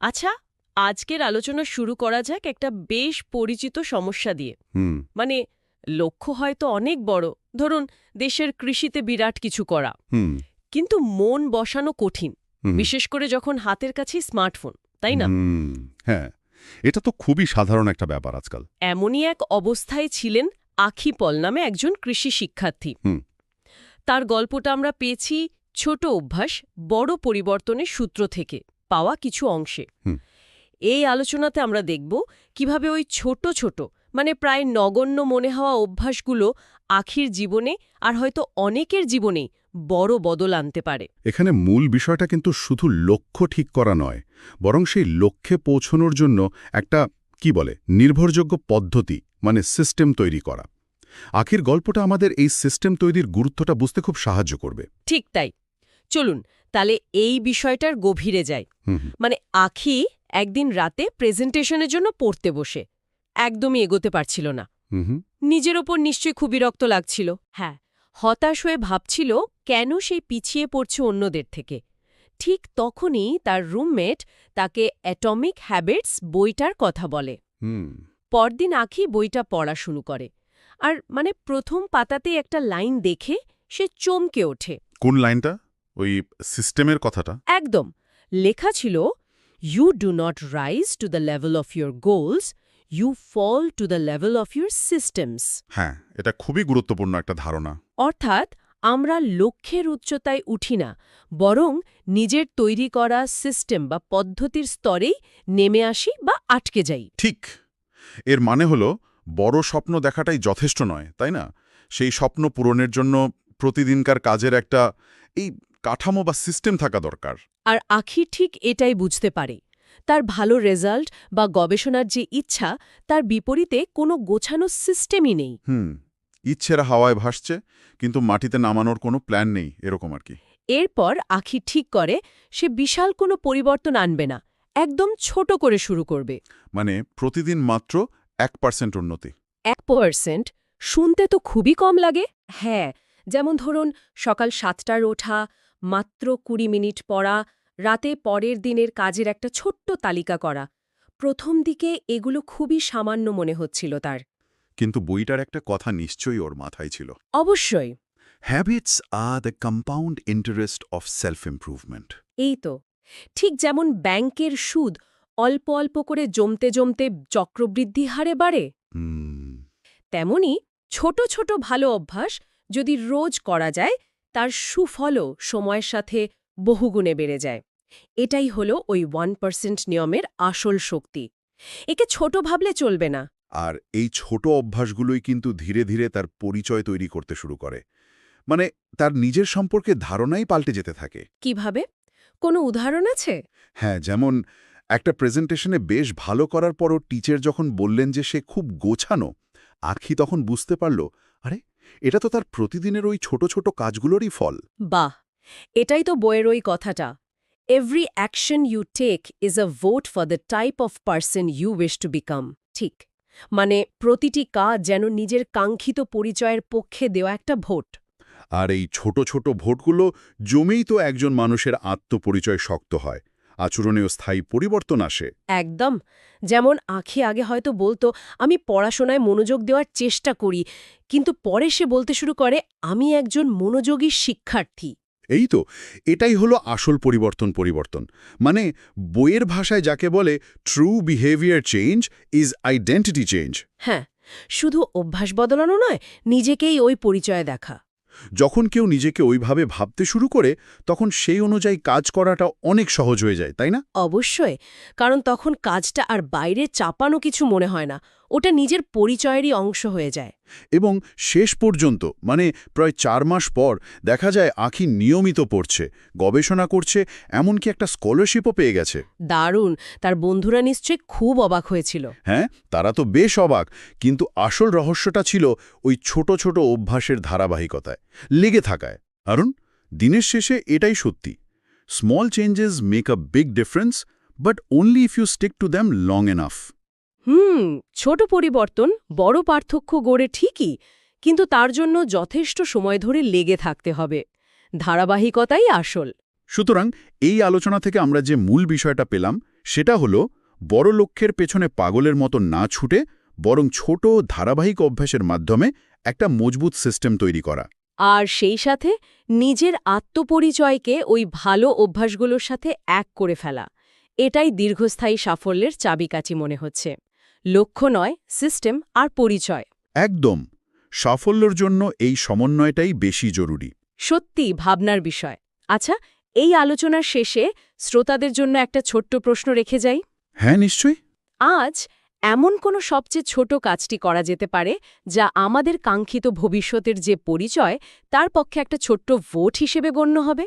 আচ্ছা আজকের আলোচনা শুরু করা যাক একটা বেশ পরিচিত সমস্যা দিয়ে। হুম। মানে লক্ষ্য হয়তো অনেক বড়। ধরুন দেশের কৃষিতে বিরাট কিছু করা। হুম। কিন্তু মন বসানো কঠিন বিশেষ করে যখন হাতের কাছেই স্মার্টফোন তাই না? হ্যাঁ। এটা তো খুবই সাধারণ একটা ব্যাপার আজকাল। এমনই এক অবস্থায় ছিলেন আখি পল নামে একজন কৃষি শিক্ষার্থী। হুম। তার গল্পটা আমরা পেয়েছি ছোট অভ্যাস বড় পরিবর্তনের সূত্র থেকে। পাওয়া কিছু অংশে। এই আলোচনাতে আমরা দেখব কীভাবে ওই ছোট ছোট মানে প্রায় নগণ্য মনে হওয়া অভ্যাসগুলো আখির জীবনে আর হয়তো অনেকের জীবনেই বড় বদল আনতে পারে। এখানে মূল বিষয়টা কিন্তু শুধু লক্ষ্য ঠিক করা নয় বরং সেই লক্ষ্যে পৌঁছনোর জন্য একটা কি বলে নির্ভরযোগ্য পদ্ধতি মানে সিস্টেম তৈরি করা। আখির গল্পটা আমাদের এই সিস্টেম তৈরির গুরুত্বটা বুঝতে খুব সাহায্য করবে। ঠিক তাই। চলুন তাহলে এই বিষয়টার গভীরে যাই। মানে আখি একদিন রাতে প্রেজেন্টেশনের জন্য পড়তে বসে। একদমই এগোতে পারছিল না। নিজের ওপর নিশ্চয়ই খুব বিরক্ত লাগছিল। হ্যাঁ হতাশ হয়ে ভাবছিল কেন সেই পিছিয়ে পড়ছে অন্যদের থেকে? ঠিক তখনই তার রুমমেট তাকে অ্যাটমিক হ্যাবিটস বইটার কথা বলে। হুম। পরদিন আখি বইটা পড়া শুরু করে। আর মানে প্রথম পাতাতেই একটা লাইন দেখে সে চমকে ওঠে। কোন লাইনটা? ওই সিস্টেমের কথাটা? একদম। লেখা ছিল you do not rise to the level of your goals you fall to the level of your systems হ্যাঁ এটা খুবই গুরুত্বপূর্ণ একটা ধারণা। অর্থাৎ আমরা লক্ষ্যের উচ্চতায় উঠি না বরং নিজের তৈরি করা সিস্টেম বা পদ্ধতির স্তরেই নেমে আসি বা আটকে যাই। ঠিক। এর মানে হল বড় স্বপ্ন দেখাটাই যথেষ্ট নয় তাই না? সেই স্বপ্ন পূরণের জন্য প্রতিদিনকার কাজের একটা এই কাঠামো বা সিস্টেম থাকা দরকার। আর আখি ঠিক এটাই বুঝতে পারে। তার ভালো রেজাল্ট বা গবেষণার যে ইচ্ছা তার বিপরীতে কোনো গোছানো সিস্টেমই নেই। হুম ইচ্ছেরা হাওয়ায় ভাসছে কিন্তু মাটিতে নামানোর কোনো প্ল্যান নেই এরকম আর কি। এরপর আখি ঠিক করে সে বিশাল কোনো পরিবর্তন আনবে না একদম ছোট করে শুরু করবে। মানে প্রতিদিন মাত্র এক পার্সেন্ট উন্নতি। এক পার্সেন্ট? শুনতে তো খুবই কম লাগে। হ্যাঁ যেমন ধরুন সকাল সাতটার ওঠা মাত্র কুড়ি মিনিট পড়া রাতে পরের দিনের কাজের একটা ছোট্ট তালিকা করা। প্রথম দিকে এগুলো খুবই সামান্য মনে হচ্ছিল তার। কিন্তু বইটার একটা কথা নিশ্চয়ই ওর মাথায় ছিল। অবশ্যই। Habits are the compound interest of self improvement এই তো। ঠিক যেমন ব্যাংকের সুদ অল্প অল্প করে জমতে জমতে চক্রবৃদ্ধি হারে বাড়ে তেমনি ছোট ছোট ভালো অভ্যাস যদি রোজ করা যায় তার সুফলও সময়ের সাথে বহুগুণে বেড়ে যায়। এটাই হলো ওই ওয়ান পার্সেন্ট নিয়মের আসল শক্তি। একে ছোট ভাবলে চলবে না। আর এই ছোট অভ্যাসগুলোই কিন্তু ধীরে ধীরে তার পরিচয় তৈরি করতে শুরু করে। মানে তার নিজের সম্পর্কে ধারণাই পাল্টে যেতে থাকে। কীভাবে? কোনো উদাহরণ আছে? হ্যাঁ যেমন একটা প্রেজেন্টেশনে বেশ ভালো করার পরও টিচার যখন বললেন যে সে খুব গোছানো আখি তখন বুঝতে পারল আরে এটা তো তার প্রতিদিনের ওই ছোট ছোট কাজগুলোরই ফল। বাহ এটাই তো বইয়ের ওই কথাটা। Every action you take is a vote for the type of person you wish to become ঠিক মানে প্রতিটি কাজ যেন নিজের কাঙ্ক্ষিত পরিচয়ের পক্ষে দেওয়া একটা ভোট। আর এই ছোট ছোট ভোটগুলো জমেই তো একজন মানুষের আত্মপরিচয় শক্ত হয়। আচরণেও স্থায়ী পরিবর্তন আসে। একদম। যেমন আখি আগে হয়তো বলতো আমি পড়াশোনায় মনোযোগ দেওয়ার চেষ্টা করি। কিন্তু পরে সে বলতে শুরু করে আমি একজন মনোযোগী শিক্ষার্থী। এই তো এটাই হলো আসল পরিবর্তন পরিবর্তন। মানে বইয়ের ভাষায় যাকে বলে true behaviour change is identity change হ্যাঁ শুধু অভ্যাস বদলানো নয় নিজেকেই ওই পরিচয় দেখা। যখন কেউ নিজেকে ওইভাবে ভাবতে শুরু করে, তখন সেই অনুযায়ী কাজ করাটা অনেক সহজ হয়ে যায়, তাই না? অবশ্যই, কারণ তখন কাজটা আর বাইরে চাপানো কিছু মনে হয় না। ওটা নিজের পরিচয়েরই অংশ হয়ে যায়। এবং শেষ পর্যন্ত মানে প্রায় চার মাস পর দেখা যায় আখি নিয়মিত পড়ছে গবেষণা করছে এমনকি একটা স্কলারশিপও পেয়ে গেছে। দারুণ! তার বন্ধুরা নিশ্চয় খুব অবাক হয়েছিল। হ্যাঁ তারা তো বেশ অবাক কিন্তু আসল রহস্যটা ছিল ওই ছোট ছোট অভ্যাসের ধারাবাহিকতায় লেগে থাকায়। কারণ দিনের শেষে এটাই সত্যি। Small changes make a big difference but only if you stick to them long enough hmm ছোট পরিবর্তন বড় পার্থক্য গড়ে ঠিকই কিন্তু তার জন্য যথেষ্ট সময় ধরে লেগে থাকতে হবে। ধারাবাহিকতাই আসল। সুতরাং এই আলোচনা থেকে আমরা যে মূল বিষয়টা পেলাম সেটা হলো বড় লক্ষ্যের পেছনে পাগলের মতো না ছুটে বরং ছোট ধারাবাহিক অভ্যাসের মাধ্যমে একটা মজবুত সিস্টেম তৈরি করা। আর সেই সাথে নিজের আত্মপরিচয়কে ওই ভালো অভ্যাসগুলোর সাথে এক করে ফেলা। এটাই দীর্ঘস্থায়ী সাফল্যের চাবিকাঠি মনে হচ্ছে। লক্ষ্য নয় সিস্টেম আর পরিচয়। একদম। সাফল্যের জন্য এই সমন্বয়টাই বেশি জরুরি। সত্যি ভাবনার বিষয়। আচ্ছা এই আলোচনার শেষে শ্রোতাদের জন্য একটা ছোট্ট প্রশ্ন রেখে যাই। হ্যাঁ নিশ্চয়ই। আজ এমন কোনো সবচেয়ে ছোট কাজটি করা যেতে পারে যা আমাদের কাঙ্ক্ষিত ভবিষ্যতের যে পরিচয় তার পক্ষে একটা ছোট্ট ভোট হিসেবে গণ্য হবে?